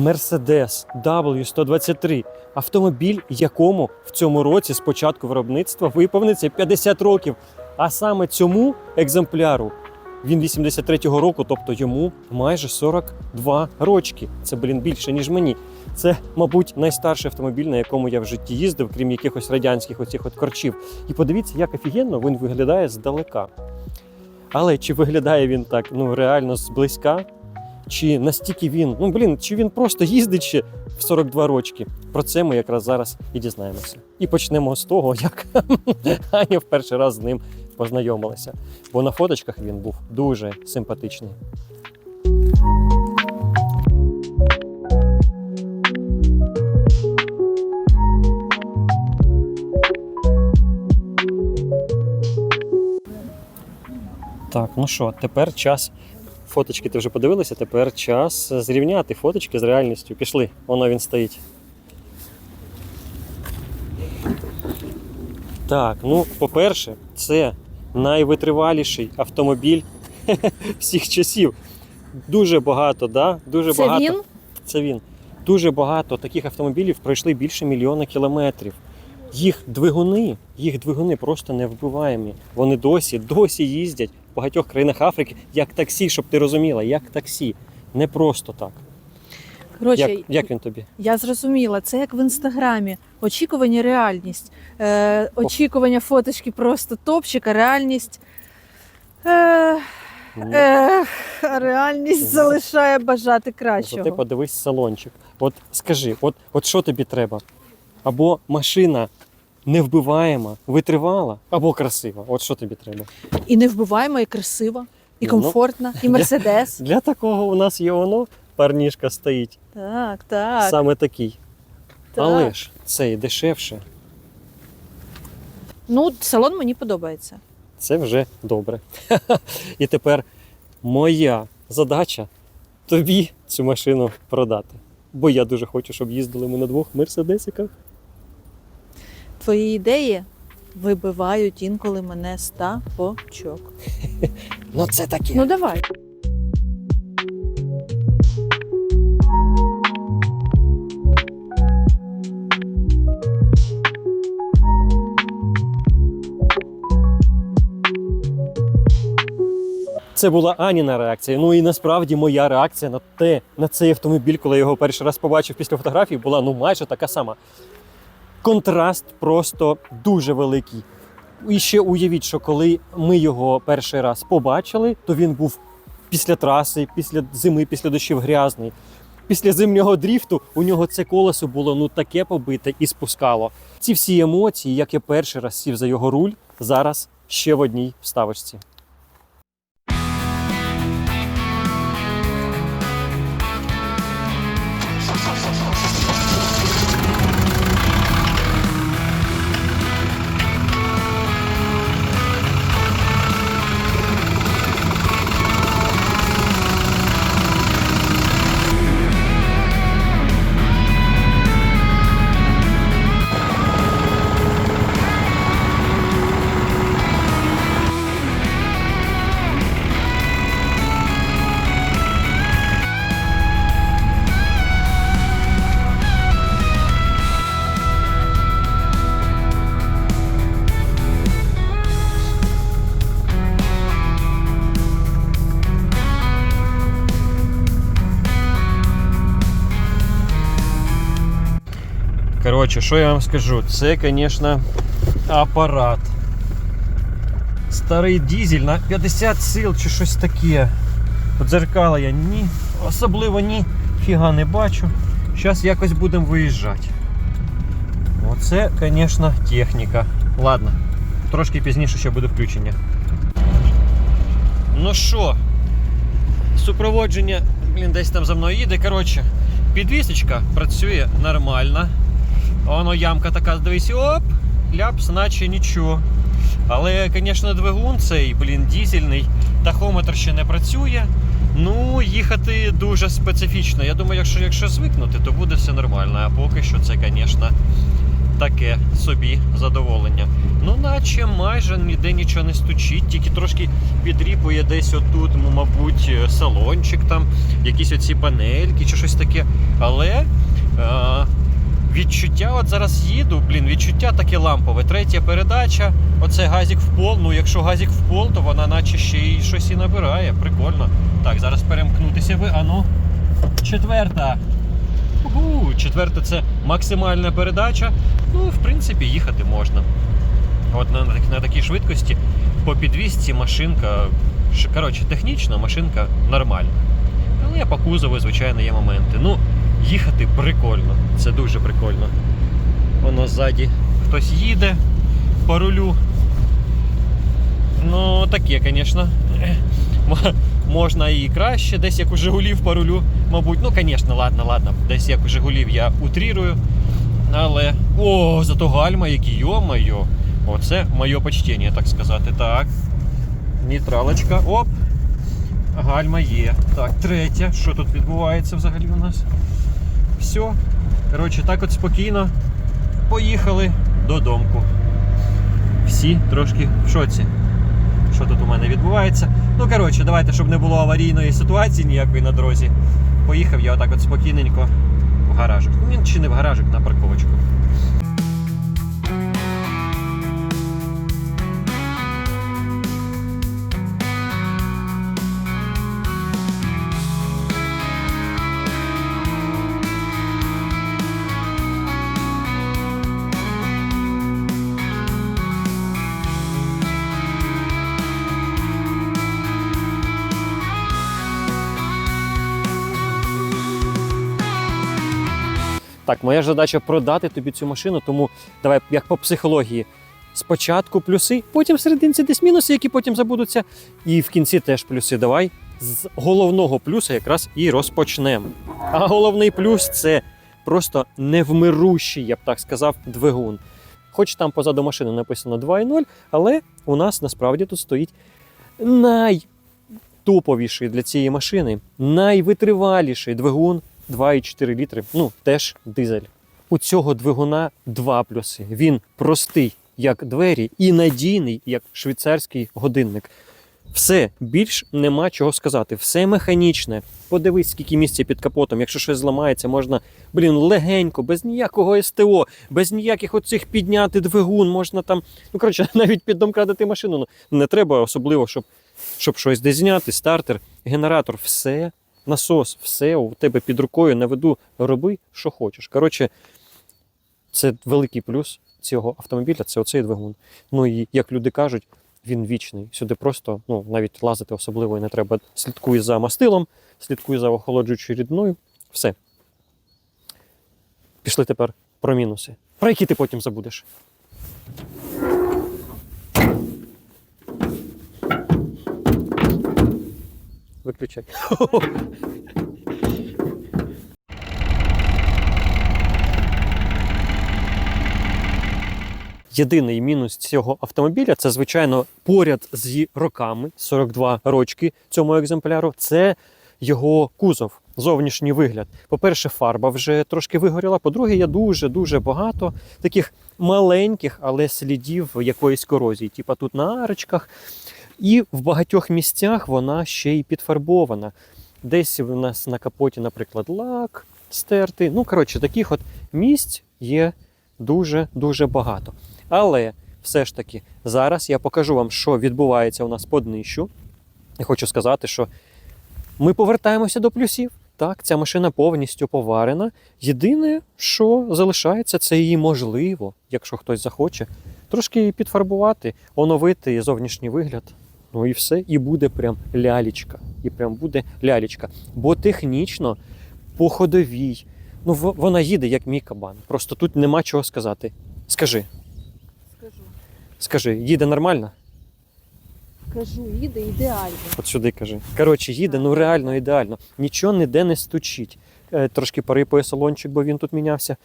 Mercedes W123, автомобіль, якому в цьому році з початку виробництва виповниться 50 років. А саме цьому екземпляру він 83-го року, тобто йому майже 42 рочки. Це, блін, більше, ніж мені. Це, мабуть, найстарший автомобіль, на якому я в житті їздив, крім якихось радянських оцих от корчів. І подивіться, як офігенно він виглядає здалека. Але чи виглядає він так ну реально зблизька? Чи настільки він, ну блін, чи він просто їздить ще в 42 рочки? Про це ми якраз зараз і дізнаємося. І почнемо з того, як Аня в перший раз з ним познайомилася. Бо на фоточках він був дуже симпатичний. Так, ну що, тепер час. Фоточки ти вже подивилася, тепер час зрівняти фоточки з реальністю. Пішли, воно він стоїть. Так, ну, по-перше, це найвитриваліший автомобіль всіх часів. Дуже багато, да? Дуже Це багато. він? Це він. Дуже багато таких автомобілів пройшли більше мільйона кілометрів. Їх двигуни, їх двигуни просто невбиваємі. Вони досі, досі їздять багатьох країнах Африки як таксі, щоб ти розуміла, як таксі. Не просто так. Коротше, Як, як він тобі? я зрозуміла, це як в інстаграмі. Очікування, реальність. Е, очікування фоточки просто топчик, а реальність. Е, Ну, е, реальність залишає бажати кращого. Зате подивись салончик. От скажи, от, от що тобі треба? Або машина невбиваєма, витривала, або красива. От що тобі треба? І не вбиваємо, і красиво, і Ну, комфортно, і мерседес. Для такого у нас є воно, парнішка стоїть. Так, так. Саме такий. так. Але ж цей дешевше. Ну, салон мені подобається. Це вже добре. І тепер моя задача тобі цю машину продати. Бо я дуже хочу, щоб їздили ми на двох мерседесиках. Твої ідеї вибивають інколи мене з тапочок. Ну це таке. Ну давай. Це була Аніна реакція. Ну і насправді моя реакція на те, на цей автомобіль, коли я його перший раз побачив після фотографії, була ну майже така сама. Контраст просто дуже великий. І ще уявіть, що коли ми його перший раз побачили, то він був після траси, після зими, після дощів грязний. Після зимнього дріфту у нього це колесо було ну таке побите і спускало. Ці всі емоції, як я перший раз сів за його руль, зараз ще в одній вставочці. Коротше, що я вам скажу? Це, звісно, апарат. Старий дізель на 50 сил чи щось таке. Дзеркала я ні, особливо ні фіга не бачу. Зараз якось будемо виїжджати. Оце, звісно, техніка. Ладно, трошки пізніше ще буде включення. Ну що, супроводження, блін, десь там за мною їде. Коротше, підвісочка працює нормально. Воно ямка така, дивись, оп, ляпс, наче нічого. Але, звісно, двигун цей, блін, дізельний, тахометр ще не працює. Ну, їхати дуже специфічно. Я думаю, якщо, якщо звикнути, то буде все нормально. А поки що це, звісно, таке собі задоволення. Ну, наче майже ніде нічого не стучить, тільки трошки підріпує десь отут, мабуть, салончик там, якісь оці панельки чи щось таке. Але е, відчуття, от зараз їду, блін, відчуття таке лампове. Третя передача, оце газік в пол. Ну, якщо газік в пол, то вона наче ще й щось і набирає. Прикольно. Так, зараз перемкнутися ви. Ану, четверта. Угу, четверта це максимальна передача. Ну, в принципі, їхати можна. От на, на такій швидкості по підвісці машинка. Коротше, технічно машинка нормальна. Але по кузову, звичайно, є моменти. Ну, їхати прикольно. Це дуже прикольно. Воно ззаді хтось їде по рулю. Ну, таке, звісно. Можна і краще, десь як у Жигулів по рулю, мабуть. Ну, звісно, ладно, ладно. Десь як у Жигулів я утрірую. Але. О, зато гальма, які йо-моє. Оце моє почтення, так сказати. Так. Нейтралочка. Оп. Гальма є. Так, третя. Що тут відбувається взагалі у нас? Все. Коротше, так от спокійно поїхали додомку. Всі трошки в шоці. Що тут у мене відбувається? Ну, коротше, давайте, щоб не було аварійної ситуації ніякої на дорозі. Поїхав я отак от спокійненько в гаражик. Ну, чи не в гаражик, на парковочку. Так, моя ж задача продати тобі цю машину, тому давай як по психології. Спочатку плюси, потім в серединці десь мінуси, які потім забудуться. І в кінці теж плюси. Давай з головного плюса якраз і розпочнемо. А головний плюс це просто невмирущий, я б так сказав, двигун. Хоч там позаду машини написано 2.0, але у нас насправді тут стоїть найтоповіший для цієї машини, найвитриваліший двигун 2,4 літри. Ну, теж дизель. У цього двигуна два плюси. Він простий, як двері, і надійний, як швейцарський годинник. Все, більш нема чого сказати. Все механічне. Подивись, скільки місця під капотом. Якщо щось зламається, можна, блін, легенько, без ніякого СТО, без ніяких оцих підняти двигун, можна там. Ну, коротше, навіть піддомкрадити машину. Ну, не треба особливо, щоб, щоб щось десь зняти, стартер, генератор, все насос, все у тебе під рукою на виду, роби, що хочеш. Коротше, це великий плюс цього автомобіля, це оцей двигун. Ну і як люди кажуть, він вічний. Сюди просто ну, навіть лазити особливо і не треба. Слідкуй за мастилом, слідкуй за охолоджуючою рідною. Все. Пішли тепер про мінуси. Про які ти потім забудеш. Виключай. Єдиний мінус цього автомобіля це, звичайно, поряд з роками, 42 рочки цьому екземпляру, це його кузов, зовнішній вигляд. По-перше, фарба вже трошки вигоріла. По-друге, є дуже-дуже багато таких маленьких, але слідів якоїсь корозії, типа тут на арочках. І в багатьох місцях вона ще й підфарбована. Десь у нас на капоті, наприклад, лак стертий. Ну, коротше, таких от місць є дуже-дуже багато. Але все ж таки, зараз я покажу вам, що відбувається у нас по днищу. І хочу сказати, що ми повертаємося до плюсів. Так, ця машина повністю поварена. Єдине, що залишається, це її можливо, якщо хтось захоче, трошки підфарбувати, оновити зовнішній вигляд. Ну і все, і буде прям лялічка. І прям буде лялічка. Бо технічно, по ходовій, ну вона їде як мій кабан. Просто тут нема чого сказати. Скажи, Скажу. скажи, їде нормально? Кажу, їде ідеально. От сюди кажи. Коротше, їде, ну реально ідеально. Нічого ніде не стучить. Е, Трошки порипує салончик, бо він тут мінявся.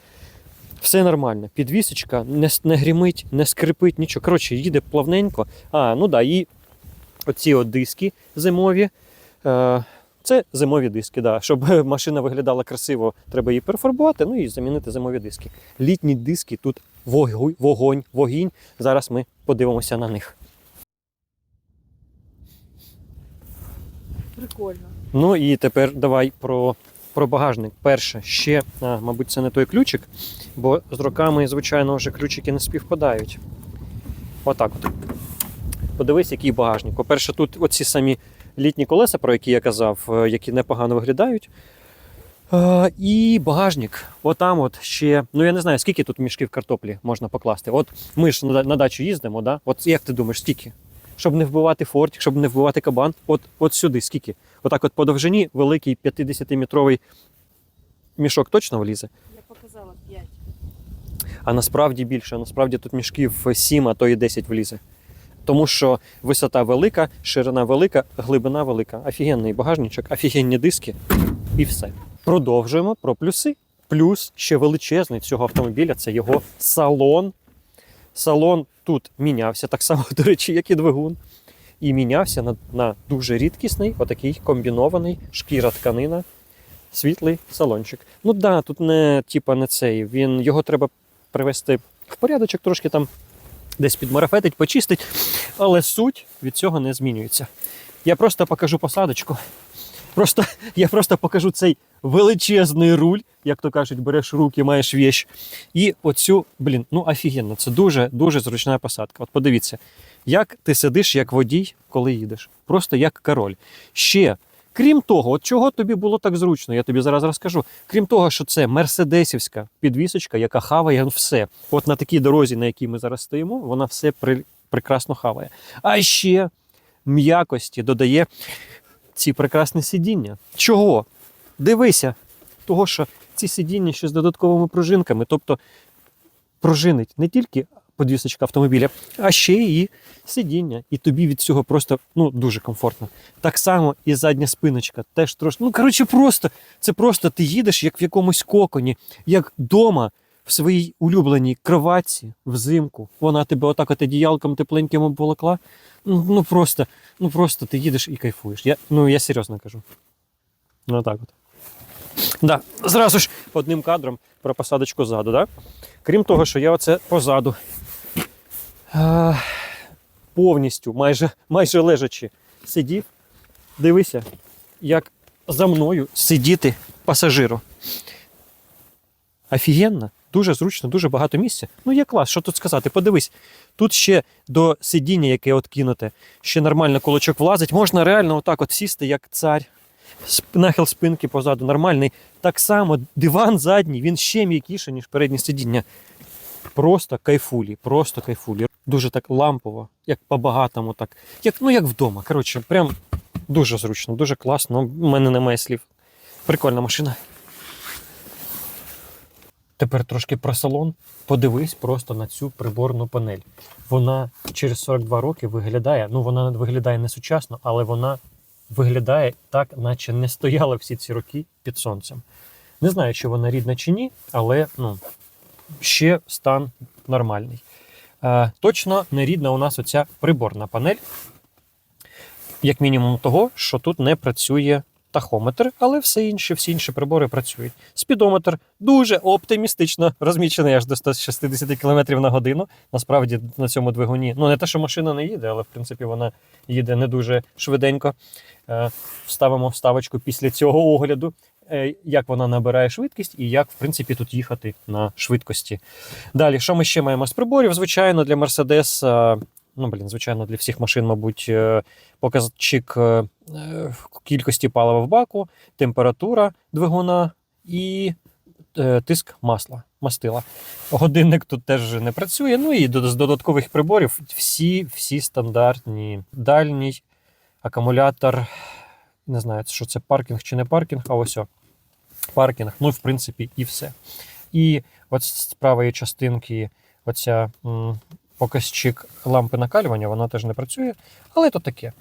Все нормально. Підвісочка не, не гримить, не скрипить, нічого. Коротше, їде плавненько. А, ну да, і оці от диски зимові. Е, Це зимові диски. Да. Щоб машина виглядала красиво, треба її перефарбувати, ну і замінити зимові диски. Літні диски тут вогонь, вогонь, вогінь. Зараз ми подивимося на них. Прикольно. Ну і тепер давай про, про багажник. Перше, ще, а, мабуть, це не той ключик, бо з роками, звичайно, вже ключики не співпадають. Отак от. Подивись, який багажник. По-перше, тут оці самі літні колеса, про які я казав, е, які непогано виглядають. Е, І багажник. Отам от ще, ну я не знаю, скільки тут мішків картоплі можна покласти. От ми ж на, на дачу їздимо, да? От як ти думаєш, скільки? Щоб не вбивати фортик, щоб не вбивати кабан, от, от сюди, скільки? Отак от по довжині великий 50-метровий мішок точно влізе. Я показала 5. А насправді більше, насправді тут мішків 7, а то і 10 влізе. Тому що висота велика, ширина велика, глибина велика. Офігенний багажничок, офігенні диски і все. Продовжуємо про плюси. Плюс ще величезний цього автомобіля це його салон. Салон тут мінявся так само, до речі, як і двигун. І мінявся на, на дуже рідкісний, отакий комбінований шкіра тканина, світлий салончик. Ну да, тут не типа не цей. Він його треба привести в порядочок, трошки там десь підмарафетить, почистить, але суть від цього не змінюється. Я просто покажу посадочку. Просто, я просто покажу цей величезний руль, як то кажуть, береш руки, маєш віч. І оцю, блін, ну офігенно, це дуже дуже зручна посадка. От подивіться, як ти сидиш як водій, коли їдеш. Просто як король. Ще, крім того, от чого тобі було так зручно, я тобі зараз розкажу. Крім того, що це мерседесівська підвісочка, яка хаває все. От на такій дорозі, на якій ми зараз стоїмо, вона все при, прекрасно хаває. А ще м'якості додає ці прекрасні сидіння. Чого? Дивися, того, що ці сидіння ще з додатковими пружинками, тобто пружинить не тільки подвісочка автомобіля, а ще і сидіння. І тобі від цього просто ну, дуже комфортно. Так само і задня спиночка теж трошки. Ну, коротше, просто це просто ти їдеш як в якомусь коконі, як вдома в своїй улюбленій кроватці взимку. Вона тебе отак от одіялком тепленьким обволокла. Ну, ну просто, ну просто ти їдеш і кайфуєш. Я, ну я серйозно кажу. Ну так от. Да, зразу ж одним кадром про посадочку ззаду. Да? Крім того, що я оце позаду повністю, майже, майже лежачи, сидів. Дивися, як за мною сидіти пасажиру. Офігенно, дуже зручно, дуже багато місця. Ну, є клас, що тут сказати? Подивись, тут ще до сидіння, яке откинуте, ще нормально кулачок влазить. Можна реально отак от сісти, як цар. Нахил спинки позаду нормальний. Так само диван задній, він ще м'якіший, ніж переднє сидіння. Просто кайфулі, просто кайфулі. Дуже так лампово, як по-багатому, так. Як, ну, як вдома. Коротше, прям дуже зручно, дуже класно. У мене немає слів. Прикольна машина. Тепер трошки про салон. Подивись просто на цю приборну панель. Вона через 42 роки виглядає, ну вона виглядає не сучасно, але вона виглядає так, наче не стояла всі ці роки під сонцем. Не знаю, чи вона рідна чи ні, але ну, ще стан нормальний. Е, точно не рідна у нас оця приборна панель. Як мінімум того, що тут не працює тахометр, але все інше, всі інші прибори працюють. Спідометр дуже оптимістично розмічений аж до 160 км на годину. Насправді на цьому двигуні. Ну, не те, що машина не їде, але в принципі вона їде не дуже швиденько. Е, Вставимо вставочку після цього огляду, е, як вона набирає швидкість і як, в принципі, тут їхати на швидкості. Далі, що ми ще маємо з приборів? Звичайно, для Mercedes, е, ну, блін, звичайно, для всіх машин, мабуть, е, показчик е, е, кількості палива в баку, температура двигуна і е, тиск масла, мастила. Годинник тут теж не працює. Ну і з додаткових приборів всі, всі стандартні. Дальній акумулятор. Не знаю, що це паркінг чи не паркінг, а ось о, паркінг. Ну, в принципі, і все. І от з правої частинки оця показчик лампи накалювання, вона теж не працює, але то таке.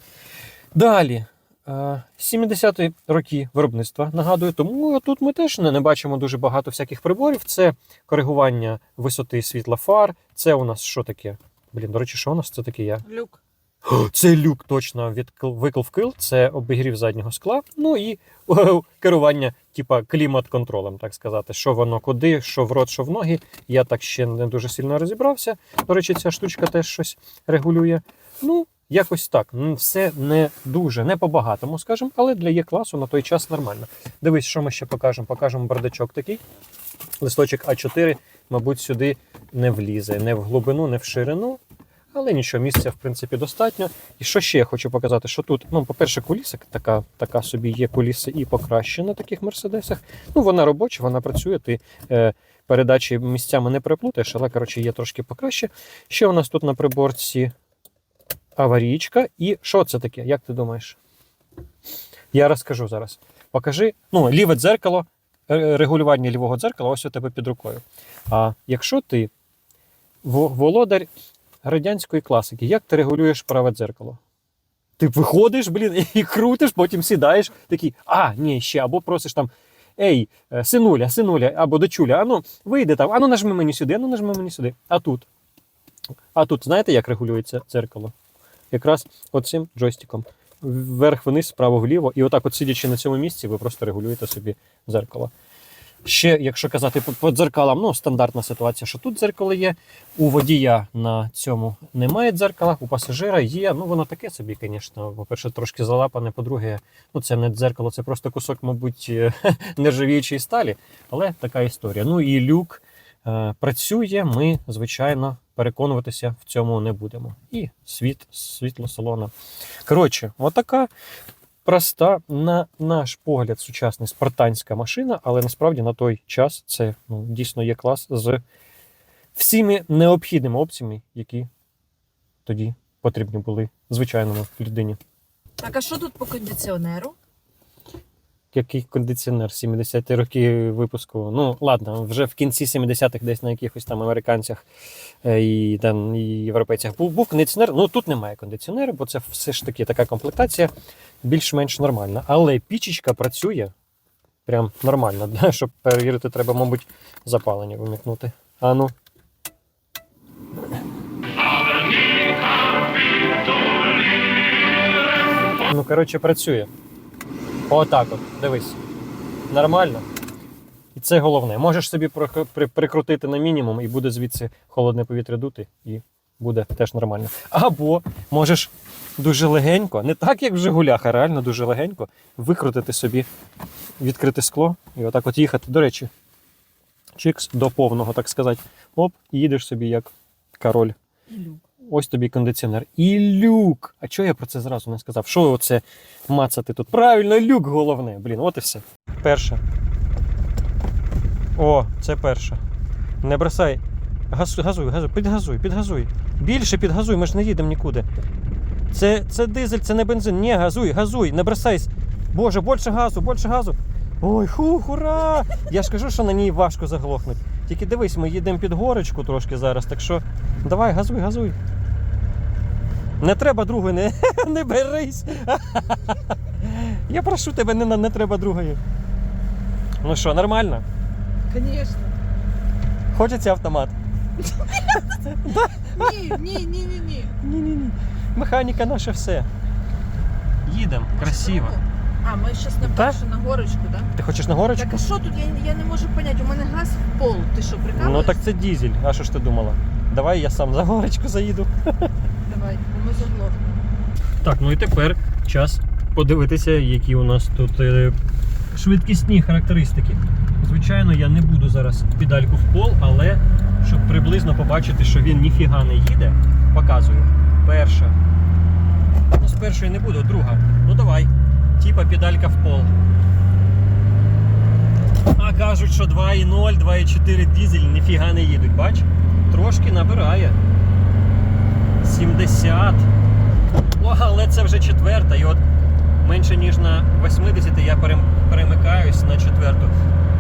Далі. е, 70-ті роки виробництва, нагадую, тому тут ми теж не, не бачимо дуже багато всяких приборів. Це коригування висоти світла фар. Це у нас що таке? Блін, до речі, що у нас це таке я? Люк. О, Це люк точно від виклв-кил, це обігрів заднього скла. Ну і керування, типа клімат-контролем, так сказати. Що воно куди, що в рот, що в ноги. Я так ще не дуже сильно розібрався. До речі, ця штучка теж щось регулює. Ну, якось так. Все не дуже, не по-багатому, скажімо, але для є класу на той час нормально. Дивись, що ми ще покажемо. Покажемо бардачок такий. Листочок А4, мабуть, сюди не влізе. Не в глибину, не в ширину. Але нічого, місця в принципі достатньо. І що ще я хочу показати, що тут, ну, по-перше, куліса така, така собі є куліса і покраще на таких мерседесах. Ну, вона робоча, вона працює, ти е, передачі місцями не переплутаєш, але коротше є трошки покраще. Ще у нас тут на приборці аварійка. І що це таке? Як ти думаєш? Я розкажу зараз. Покажи, ну, ліве дзеркало, е, регулювання лівого дзеркала ось у тебе під рукою. А якщо ти володар радянської класики, як ти регулюєш праве дзеркало? Ти виходиш, блін, і крутиш, потім сідаєш, такий, а, ні, ще, або просиш там. Ей, е, синуля, синуля, або дочуля, ану, вийди там, ану нажми мені сюди, ану нажми мені сюди. А тут. А тут, знаєте, як регулюється дзеркало? Якраз оцим джойстиком. Вверх-вниз, вправо-вліво. І отак, от сидячи на цьому місці, ви просто регулюєте собі дзеркало. Ще, якщо казати по, дзеркалам, ну, стандартна ситуація, що тут дзеркало є. У водія на цьому немає дзеркала, у пасажира є. Ну, воно таке собі, звісно. По-перше, трошки залапане, по-друге, ну, це не дзеркало, це просто кусок, мабуть, е, нержавіючої сталі. Але така історія. Ну і люк е, працює, ми, звичайно, переконуватися в цьому не будемо. І світ, світло салона. Коротше, отака проста, на наш погляд, сучасна спартанська машина, але насправді на той час це ну, дійсно є клас з всіми необхідними опціями, які тоді потрібні були звичайному людині. Так, а що тут по кондиціонеру? Який кондиціонер 70-ті роки випуску. Ну, ладно, вже в кінці 70-х, десь на якихось там американцях е, і, там, і європейцях був, був кондиціонер. Ну тут немає кондиціонеру, бо це все ж таки така комплектація більш-менш нормальна. Але пічечка працює прям нормально. Да? Щоб перевірити, треба, мабуть, запалення вимікнути. А ну. Ну, коротше, працює. Отак от, дивись. Нормально. І це головне. Можеш собі прикрутити на мінімум, і буде звідси холодне повітря дути, і буде теж нормально. Або можеш дуже легенько, не так, як в Жигулях, а реально дуже легенько викрутити собі, відкрити скло і отак от їхати. До речі, чикс до повного, так сказати. Оп, і їдеш собі як король. Ось тобі кондиціонер. І люк. А чого я про це зразу не сказав? Що оце мацати тут? Правильно, люк головне. Блін, от і все. Перше. О, це перше. Не бросай. Газ, газуй, газуй, підгазуй, підгазуй. Більше підгазуй, ми ж не їдемо нікуди. Це, це дизель, це не бензин. Ні, газуй, газуй, не бросай. Боже, більше газу, більше газу. Ой, хух, ура! Я ж кажу, що на ній важко заглохнути. Тільки дивись, ми їдемо під горочку трошки зараз, так що давай, газуй, газуй. Не треба другої, не, не берись. Я прошу тебе, не, не треба другої. Ну що, нормально? Звісно. Хочеться автомат? Ні, ні, ні, ні, ні. Ні-ні-ні. Механіка наша все. Їдемо, красиво. А, ми зараз на першу на горочку, так? Ти хочеш на горочку? Так а що тут? Я, я не можу зрозуміти. У мене газ в пол. Ти що, прикалуєшся? Ну так це дізель. А що ж ти думала? Давай я сам за горочку заїду. Давай, ми заглохнемо. Так, ну і тепер час подивитися, які у нас тут е, швидкісні характеристики. Звичайно, я не буду зараз педальку в пол, але щоб приблизно побачити, що він ніфіга не їде, показую. Перша. Ну, з першої не буду, друга. Ну давай. Типа педалька в пол. А кажуть, що 2,0, 2,4 дізель ніфіга не їдуть, бач? Трошки набирає. 70. О, але це вже четверта. І от менше ніж на 80 я перемикаюсь на четверту.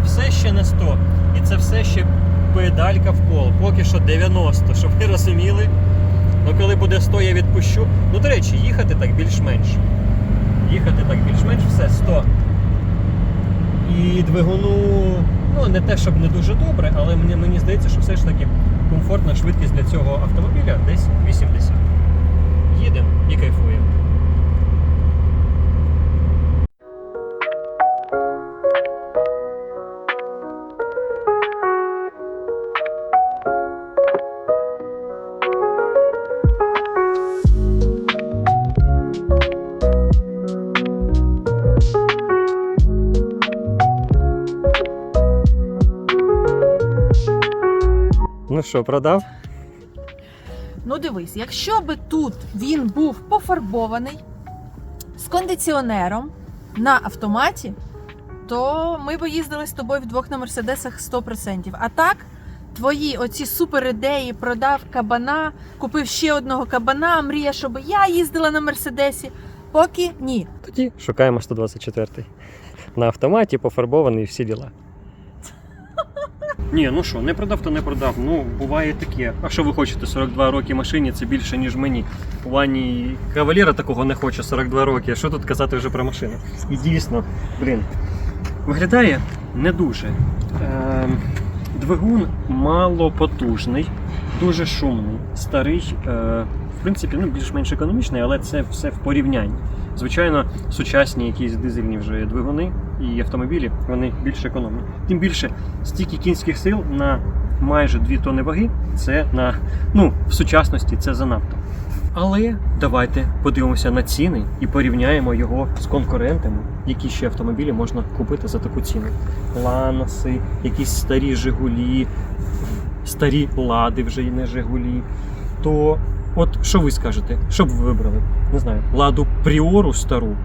Все ще не 100. І це все ще педалька в пол. Поки що 90, щоб ви розуміли. Ну коли буде 100, я відпущу. Ну, до речі, їхати так більш-менш. Їхати так більш-менш все 100. І двигуну, ну не те, щоб не дуже добре, але мені, мені здається, що все ж таки комфортна швидкість для цього автомобіля десь 80. їдемо і кайфуємо. Ну що, продав? Ну дивись, якщо би тут він був пофарбований з кондиціонером на автоматі, то ми б їздили з тобою вдвох на мерседесах 100%. А так, твої оці супер ідеї продав кабана, купив ще одного кабана, мрія, щоб я їздила на мерседесі. Поки ні. Тоді шукаємо 124-й. На автоматі пофарбований всі діла. Ні, ну що, не продав, то не продав. Ну, буває таке. А що ви хочете? 42 роки машині це більше, ніж мені. У Вані кавалера такого не хоче 42 роки. Що тут казати вже про машину? І дійсно, блін, виглядає не дуже. Ем, двигун малопотужний, дуже шумний, старий. Е, в принципі, ну, більш-менш економічний, але це все в порівнянні. Звичайно, сучасні якісь дизельні вже двигуни і автомобілі вони більш економні. Тим більше стільки кінських сил на майже 2 тонни ваги це на ну в сучасності це занадто. Але давайте подивимося на ціни і порівняємо його з конкурентами, які ще автомобілі можна купити за таку ціну. Ланоси, якісь старі Жигулі, старі лади вже і не Жигулі. То от що ви скажете? Що б ви вибрали? Не знаю, ладу Пріору стару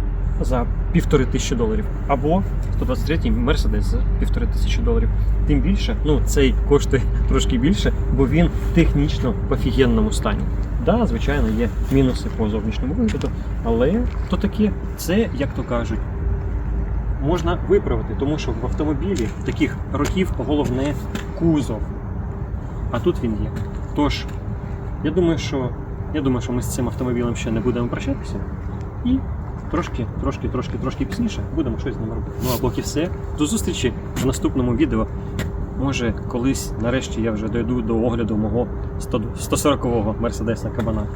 за півтори тисячі доларів, або 123-й Мерседес за півтори тисячі доларів. Тим більше, ну цей коштує трошки більше, бо він технічно в офігенному стані. Да, звичайно, є мінуси по зовнішньому вигляду, але то таке, це, як то кажуть, можна виправити, тому що в автомобілі таких років головне кузов. А тут він є. Тож, я думаю, що я думаю, що ми з цим автомобілем ще не будемо прощатися. І трошки, трошки, трошки, трошки пізніше будемо щось з ним робити. Ну а поки все. До зустрічі в наступному відео. Може, колись нарешті я вже дойду до огляду мого 140-го Мерседеса Кабана.